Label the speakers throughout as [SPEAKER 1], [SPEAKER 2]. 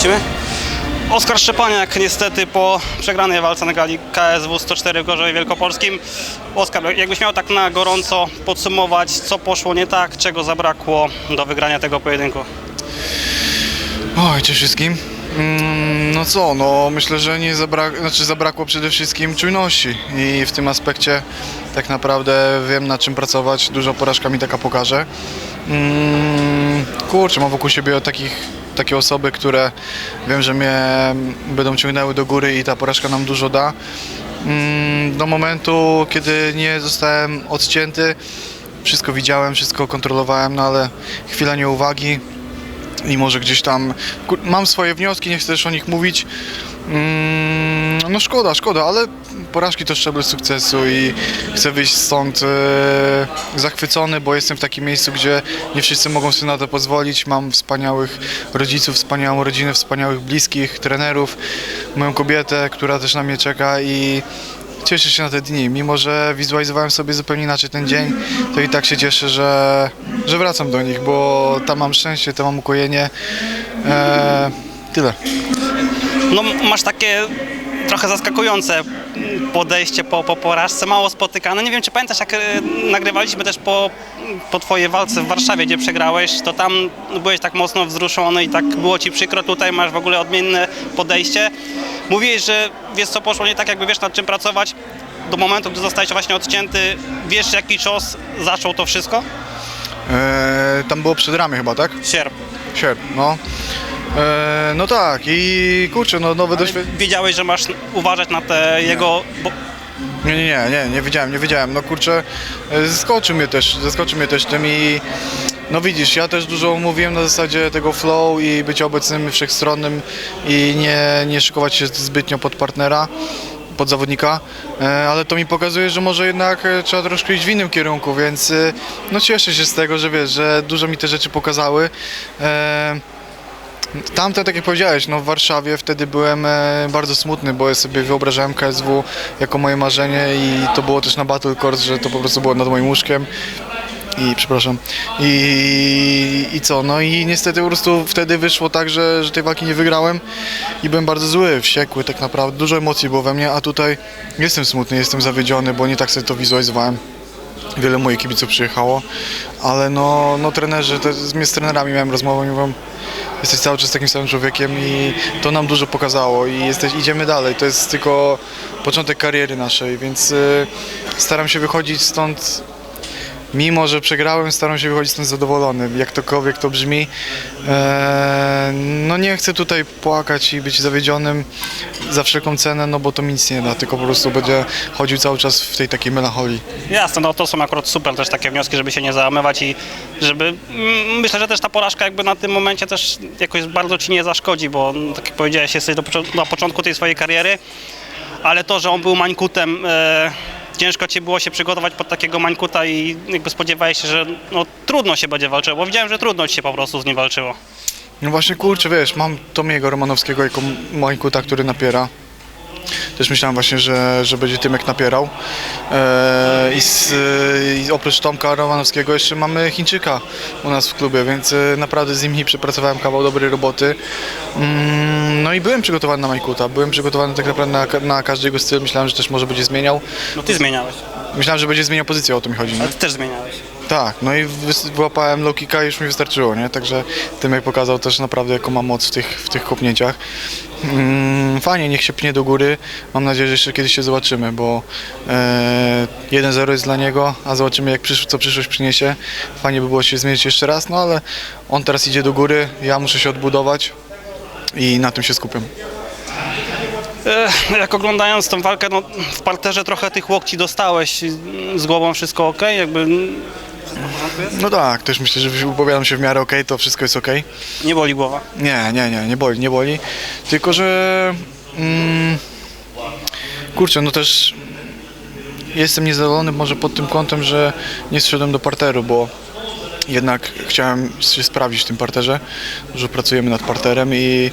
[SPEAKER 1] Lecimy? Oskar Szczepaniak niestety po przegranej walce na gali KSW 104 w Gorzowie Wielkopolskim. Oskar, jakbyś miał tak na gorąco podsumować, co poszło nie tak, czego zabrakło do wygrania tego pojedynku?
[SPEAKER 2] Oj, cześć wszystkim. Mm, No co, no myślę, że nie zabrak, znaczy zabrakło przede wszystkim czujności i w tym aspekcie tak naprawdę wiem na czym pracować, dużo porażka mi taka pokaże. Mm, Kurczę, mam wokół siebie takich, takie osoby, które wiem, że mnie będą ciągnęły do góry i ta porażka nam dużo da. Mm, Do momentu, kiedy nie zostałem odcięty, wszystko widziałem, wszystko kontrolowałem, no ale chwila nieuwagi, i może gdzieś tam mam swoje wnioski, nie chcę też o nich mówić. Mm, no szkoda, szkoda, ale porażki to szczebel sukcesu i chcę wyjść stąd e, zachwycony, bo jestem w takim miejscu, gdzie nie wszyscy mogą sobie na to pozwolić. Mam wspaniałych rodziców, wspaniałą rodzinę, wspaniałych bliskich, trenerów, moją kobietę, która też na mnie czeka i cieszę się na te dni. Mimo, że wizualizowałem sobie zupełnie inaczej ten dzień, to i tak się cieszę, że, że wracam do nich, bo tam mam szczęście, tam mam ukojenie. E, tyle.
[SPEAKER 1] No masz takie trochę zaskakujące podejście po, po porażce, mało spotykane. Nie wiem, czy pamiętasz, jak e, nagrywaliśmy też po, po twojej walce w Warszawie, gdzie przegrałeś, to tam byłeś tak mocno wzruszony i tak było ci przykro. Tutaj masz w ogóle odmienne podejście. Mówiłeś, że wiesz, co poszło nie tak, jakby wiesz, nad czym pracować. Do momentu, gdy zostałeś właśnie odcięty, wiesz, jaki cios zaczął to wszystko?
[SPEAKER 2] E, tam było przed ramię chyba, tak?
[SPEAKER 1] Sierp.
[SPEAKER 2] Sierp, no. E, no tak i kurczę, no nowe doświadczenie.
[SPEAKER 1] Wiedziałeś, że masz uważać na te jego... Bo,
[SPEAKER 2] Nie, nie, nie, nie, nie wiedziałem, nie wiedziałem. No kurczę, e, zaskoczył mnie też, zaskoczył mnie też tym i no widzisz, ja też dużo mówiłem na zasadzie tego flow i być obecnym, wszechstronnym i nie, nie szykować się zbytnio pod partnera, pod zawodnika, e, ale to mi pokazuje, że może jednak e, trzeba troszkę iść w innym kierunku, więc e, no cieszę się z tego, że wiesz, że dużo mi te rzeczy pokazały. Tamte, tak jak powiedziałeś, no w Warszawie wtedy byłem bardzo smutny, bo ja sobie wyobrażałem KSW jako moje marzenie i to było też na Battle Course, że to po prostu było nad moim łóżkiem. I przepraszam. I, I co? No i niestety po prostu wtedy wyszło tak, że, że tej walki nie wygrałem i byłem bardzo zły, wściekły tak naprawdę. Dużo emocji było we mnie, a tutaj jestem smutny, jestem zawiedziony, bo nie tak sobie to wizualizowałem. Wiele moich kibiców przyjechało, ale no, no trenerzy, z, z trenerami miałem rozmowę i mówią, jesteś cały czas takim samym człowiekiem i to nam dużo pokazało i jesteś, idziemy dalej. To jest tylko początek kariery naszej, więc y, staram się wychodzić stąd, mimo że przegrałem, staram się wychodzić stąd zadowolony, jakkolwiek to brzmi. E, no nie chcę tutaj płakać i być zawiedzionym za wszelką cenę, no bo to mi nic nie da, tylko po prostu będzie chodził cały czas w tej takiej melancholii.
[SPEAKER 1] Jasne, no to są akurat super też takie wnioski, żeby się nie załamywać i żeby, myślę, że też ta porażka jakby na tym momencie też jakoś bardzo ci nie zaszkodzi, bo tak jak powiedziałeś, jesteś do, na początku tej swojej kariery, ale to, że on był mańkutem, e, ciężko ci było się przygotować pod takiego mańkuta i jakby spodziewałeś się, że no, trudno się będzie walczyło, bo widziałem, że trudno ci się po prostu z nim walczyło.
[SPEAKER 2] No właśnie, kurczę, wiesz, mam Tomiego Romanowskiego jako Mańkuta, który napiera. Też myślałem właśnie, że, że będzie Tymek napierał. Eee, i, z, I oprócz Tomka Romanowskiego jeszcze mamy Chińczyka u nas w klubie, więc e, naprawdę z nimi przepracowałem kawał dobrej roboty. Mm, no i byłem przygotowany na Majkuta, byłem przygotowany tak naprawdę na, na każdy jego styl. Myślałem, że też może będzie zmieniał.
[SPEAKER 1] No ty zmieniałeś,
[SPEAKER 2] Myślałem, że będzie zmieniał pozycję, o to mi chodzi. Nie?
[SPEAKER 1] ale ty też zmieniałeś.
[SPEAKER 2] Tak, no i wyłapałem low kicka i już mi wystarczyło, nie? Także Tymek pokazał też naprawdę jaką ma moc w tych, w tych kopnięciach. Mm, fajnie, niech się pnie do góry. Mam nadzieję, że jeszcze kiedyś się zobaczymy, bo e, 1-0 jest dla niego, a zobaczymy jak przysz- co przyszłość przyniesie. Fajnie by było się zmierzyć jeszcze raz, no ale on teraz idzie do góry, ja muszę się odbudować i na tym się skupiam.
[SPEAKER 1] E, Jak oglądając tą walkę, no, w parterze trochę tych łokci dostałeś, z głową wszystko ok, jakby
[SPEAKER 2] No tak, też myślę, że upowiadam się w miarę okej, to wszystko jest okej.
[SPEAKER 1] nie boli głowa.
[SPEAKER 2] Nie, nie, nie, nie boli, nie boli. Tylko, że mm, kurczę, no też jestem niezadowolony może pod tym kątem, że nie zszedłem do parteru, bo jednak chciałem się sprawdzić w tym parterze. Dużo pracujemy nad parterem i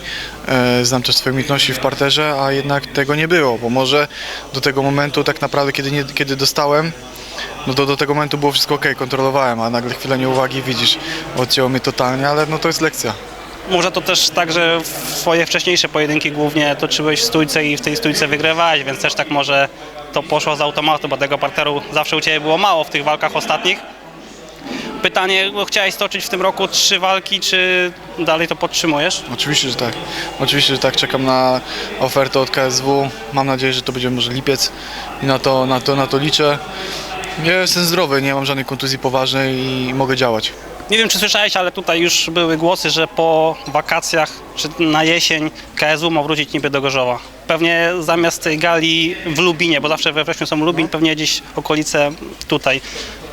[SPEAKER 2] e, znam też swoje umiejętności w parterze, a jednak tego nie było, bo może do tego momentu tak naprawdę, kiedy, nie, kiedy dostałem, no to do tego momentu było wszystko ok, kontrolowałem, a nagle chwilę nieuwagi, widzisz, odcięło mnie totalnie, ale no to jest lekcja.
[SPEAKER 1] może to też tak, że swoje wcześniejsze pojedynki głównie toczyłeś w stójce i w tej stójce wygrywałeś, więc też tak może to poszło z automatu, bo tego parteru zawsze u Ciebie było mało w tych walkach ostatnich. Pytanie, bo chciałeś stoczyć w tym roku trzy walki, czy dalej to podtrzymujesz?
[SPEAKER 2] Oczywiście, że tak. Oczywiście, że tak. Czekam na ofertę od KSW. Mam nadzieję, że to będzie może lipiec i na to, na to, na to liczę. Ja jestem zdrowy, nie mam żadnej kontuzji poważnej i mogę działać.
[SPEAKER 1] Nie wiem, czy słyszałeś, ale tutaj już były głosy, że po wakacjach, czy na jesień KSW ma wrócić niby do Gorzowa. Pewnie zamiast tej gali w Lubinie, bo zawsze we wrześniu są Lubin, pewnie gdzieś okolice tutaj.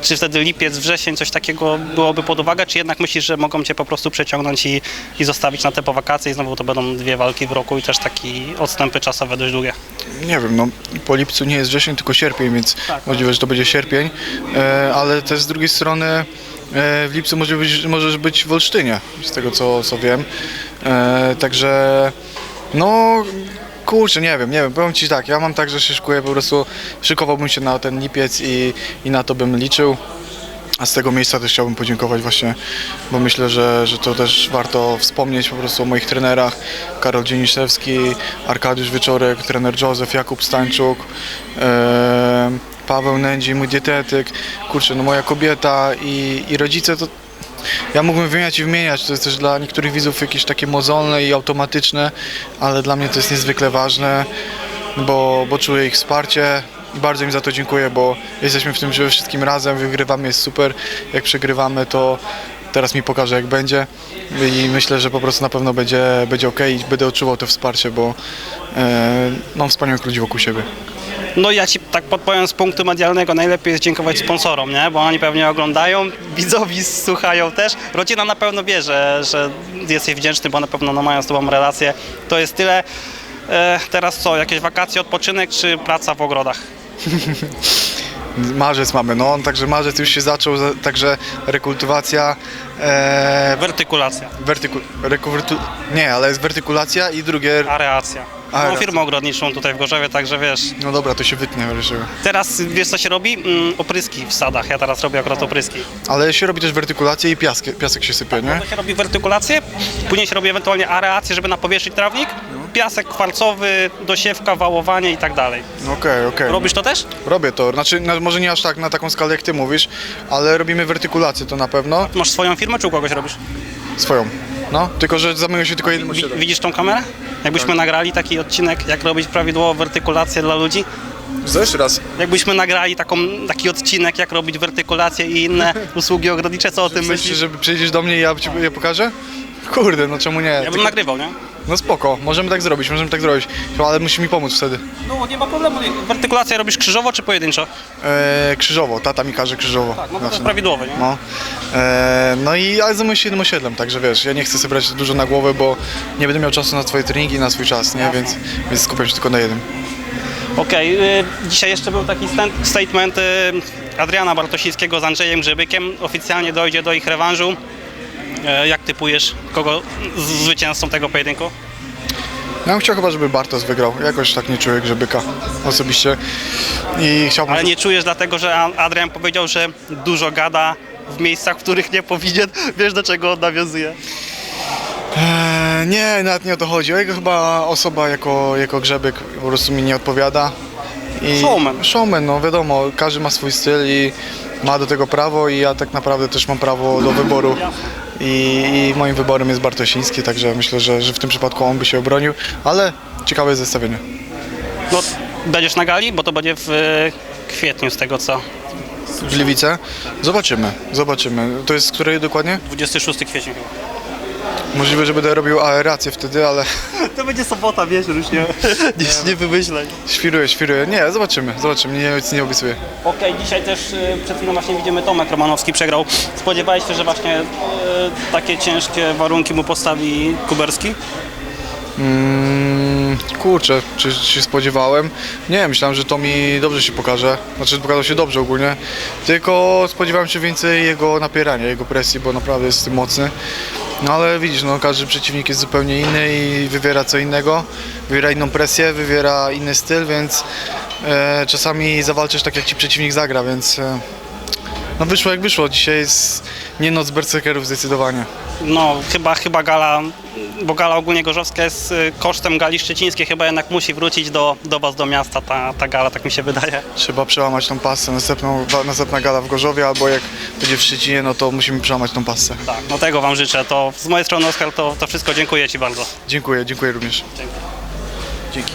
[SPEAKER 1] Czy wtedy lipiec, wrzesień, coś takiego byłoby pod uwagę, czy jednak myślisz, że mogą Cię po prostu przeciągnąć i, i zostawić na te po wakacje i znowu to będą dwie walki w roku i też takie odstępy czasowe dość długie?
[SPEAKER 2] Nie wiem, no po lipcu nie jest wrzesień, tylko sierpień, więc
[SPEAKER 1] Tak.
[SPEAKER 2] możliwe, że to będzie sierpień, e, ale też z drugiej strony w lipcu może być, możesz być w Olsztynie, z tego co, co wiem. E, także no kurczę, nie wiem, nie wiem, powiem Ci tak, ja mam tak, że się szykuję, po prostu szykowałbym się na ten lipiec i, i na to bym liczył. A z tego miejsca też chciałbym podziękować właśnie, bo myślę, że, że to też warto wspomnieć po prostu o moich trenerach. Karol Dzieniszewski, Arkadiusz Wieczorek, trener Józef, Jakub Stańczuk, e, Paweł Nędzi, mój dietetyk, kurczę, no moja kobieta i, i rodzice to ja mógłbym wymieniać i wymieniać, to jest też dla niektórych widzów jakieś takie mozolne i automatyczne, ale dla mnie to jest niezwykle ważne, bo, bo czuję ich wsparcie i bardzo im za to dziękuję, bo jesteśmy w tym przede wszystkim razem, wygrywamy jest super, jak przegrywamy to teraz mi pokaże jak będzie. I myślę, że po prostu na pewno będzie, będzie ok i będę odczuwał to wsparcie, bo e, mam wspaniałych ludzi wokół siebie.
[SPEAKER 1] No ja ci tak podpowiem z punktu medialnego, najlepiej jest dziękować sponsorom, nie? Bo oni pewnie oglądają, widzowie słuchają też. Rodzina na pewno wie, że, że jesteś wdzięczny, bo na pewno no, mają z tobą relację. To jest tyle. E, teraz co, jakieś wakacje, odpoczynek czy praca w ogrodach?
[SPEAKER 2] Marzec mamy, no, także marzec już się zaczął, za- także rekultywacja, e,
[SPEAKER 1] Wertykulacja,
[SPEAKER 2] wertyku, nie, ale jest wertykulacja i drugie,
[SPEAKER 1] areacja. Mam
[SPEAKER 2] Aeracja.
[SPEAKER 1] firmę ogrodniczą tutaj w Gorzowie, także wiesz.
[SPEAKER 2] no dobra, to się wytnę wreszcie.
[SPEAKER 1] Teraz wiesz co się robi? Mm, opryski w sadach. Ja teraz robię akurat opryski.
[SPEAKER 2] Ale się robi też wertykulację i piasek, piasek się sypie, nie?
[SPEAKER 1] To się robi wertykulację, później się robi ewentualnie areację, żeby napowietrzyć trawnik, piasek kwarcowy, dosiewka, wałowanie i tak dalej.
[SPEAKER 2] Okej, okej.
[SPEAKER 1] Robisz to też?
[SPEAKER 2] Robię to, znaczy no, może nie aż tak na taką skalę jak ty mówisz, ale robimy wertykulację to na pewno,
[SPEAKER 1] Masz swoją firmę, czy u kogoś robisz?
[SPEAKER 2] swoją. No, tylko że zajmuję się tylko jednym
[SPEAKER 1] Wi-
[SPEAKER 2] osiedlem.
[SPEAKER 1] widzisz tą kamerę? Jakbyśmy nagrali taki odcinek, jak robić prawidłowo wertykulację dla ludzi?
[SPEAKER 2] Co jeszcze raz?
[SPEAKER 1] Jakbyśmy nagrali taką, taki odcinek, jak robić wertykulację i inne usługi ogrodnicze, co o tym
[SPEAKER 2] Myślisz,
[SPEAKER 1] myślisz?
[SPEAKER 2] że przyjdziesz do mnie i ja ci je pokażę? Kurde, no czemu nie?
[SPEAKER 1] Ja bym nagrywał, nie?
[SPEAKER 2] No spoko, możemy tak zrobić, możemy tak zrobić, ale musisz mi pomóc wtedy.
[SPEAKER 1] No nie ma problemu. Wertykulację robisz krzyżowo czy pojedynczo?
[SPEAKER 2] E, krzyżowo, tata mi każe krzyżowo.
[SPEAKER 1] Tak, no to jest prawidłowe, nie?
[SPEAKER 2] No, e, no i ale zajmuję się jednym osiedlem, także wiesz, ja nie chcę sobie brać dużo na głowę, bo nie będę miał czasu na swoje treningi, na swój czas, nie? Więc, więc skupiam się tylko na jednym.
[SPEAKER 1] Okej, y, dzisiaj jeszcze był taki stan- statement y, Adriana Bartosińskiego z Andrzejem Grzybykiem. Oficjalnie dojdzie do ich rewanżu. E, Jak typujesz, kogo z zwycięzcą tego pojedynku?
[SPEAKER 2] Ja bym chciał chyba, żeby Bartos wygrał. Jakoś tak nie czuję grzebyka osobiście. I chciałbym.
[SPEAKER 1] Ale nie czujesz dlatego, że Adrian powiedział, że dużo gada w miejscach, w których nie powinien. Wiesz do czego on nawiązuje?
[SPEAKER 2] Eee, nie, nawet nie o to chodzi. O jego chyba osoba jako, jako grzebyk po prostu mi nie odpowiada. I
[SPEAKER 1] Showman.
[SPEAKER 2] Showman, no wiadomo, każdy ma swój styl i ma do tego prawo i ja tak naprawdę też mam prawo do wyboru. I, i moim wyborem jest Bartosiński, także myślę, że, że w tym przypadku on by się obronił, ale ciekawe jest zestawienie.
[SPEAKER 1] No, będziesz na gali, bo to będzie w e, kwietniu z tego co.
[SPEAKER 2] W Gliwice? Zobaczymy, zobaczymy. To jest z której dokładnie?
[SPEAKER 1] 26 kwietnia chyba.
[SPEAKER 2] Możliwe, że będę robił aerację wtedy, ale
[SPEAKER 1] To będzie sobota, wiesz, już nie, nie, nie wymyślaj.
[SPEAKER 2] świruję, świruję. Nie, zobaczymy, zobaczymy, nie, nic nie obiecuję.
[SPEAKER 1] Okej, dzisiaj też y, przed chwilą właśnie widzimy Tomek Romanowski przegrał. Spodziewałeś się, że właśnie y, takie ciężkie warunki mu postawi Kuberski?
[SPEAKER 2] Mm, kurczę, czy czy się spodziewałem? Nie, myślałem, że to mi dobrze się pokaże. Znaczy, pokazał się dobrze ogólnie. Tylko spodziewałem się więcej jego napierania, jego presji, bo naprawdę jest mocny. No ale widzisz, no każdy przeciwnik jest zupełnie inny i wywiera co innego. Wywiera inną presję, wywiera inny styl, więc e, czasami zawalczysz tak, jak ci przeciwnik zagra, więc e, no wyszło jak wyszło. Dzisiaj jest nie noc berserkerów zdecydowanie.
[SPEAKER 1] No, chyba, chyba gala, bo gala ogólnie gorzowska jest y, kosztem gali szczecińskiej, chyba jednak musi wrócić do, do was, do miasta ta, ta gala, tak mi się wydaje.
[SPEAKER 2] Trzeba przełamać tą pasę. Następną, następna gala w Gorzowie albo jak będzie w Szczecinie, no to musimy przełamać tą pasę.
[SPEAKER 1] Tak, no tego wam życzę. To z mojej strony Oskar, to, to wszystko dziękuję ci bardzo.
[SPEAKER 2] Dziękuję, dziękuję również. Dzięki.